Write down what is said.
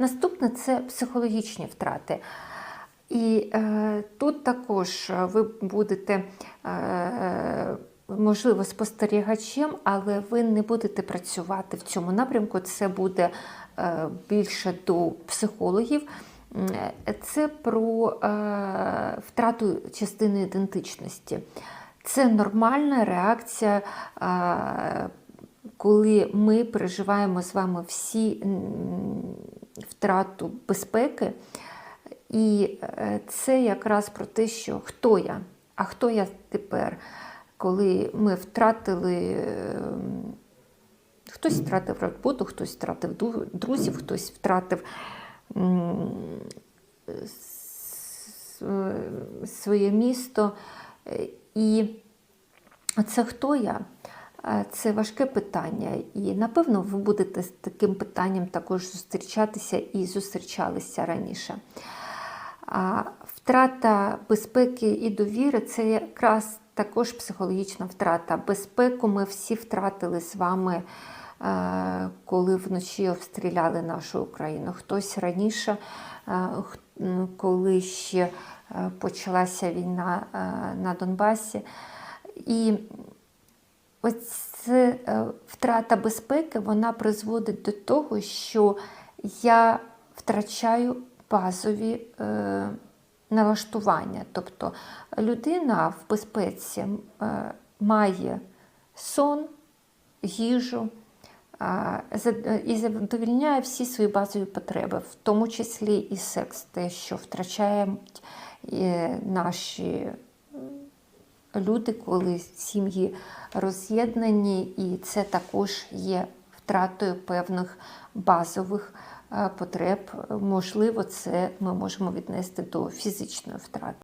Наступне це психологічні втрати. І е, тут також ви будете, е, можливо, спостерігачем, але ви не будете працювати в цьому напрямку. Це буде е, більше до психологів. Це про е, втрату частини ідентичності. Це нормальна реакція, е, коли ми переживаємо з вами всі втрату безпеки. І е, це якраз про те, що хто я, а хто я тепер, коли ми втратили, е, хтось втратив роботу, хтось втратив друзів, хтось втратив своє місто. Е, І це хто я? Е, Це важке питання, і напевно ви будете з таким питанням також зустрічатися і зустрічалися раніше. Втрата безпеки і довіри це якраз також психологічна втрата. Безпеку ми всі втратили з вами, е, коли вночі обстріляли нашу Україну. Хтось раніше, е, коли ще почалася війна на Донбасі. І ось е, втрата безпеки вона призводить до того, що я втрачаю базові е, налаштування. Тобто людина в безпеці е, має сон, їжу за- і задовільняє всі свої базові потреби, в тому числі і секс, те, що втрачають е, наші люди, коли сім'ї роз'єднані, і це також є втратою певних базових е, потреб. Можливо, це ми можемо віднести до фізичної втрати.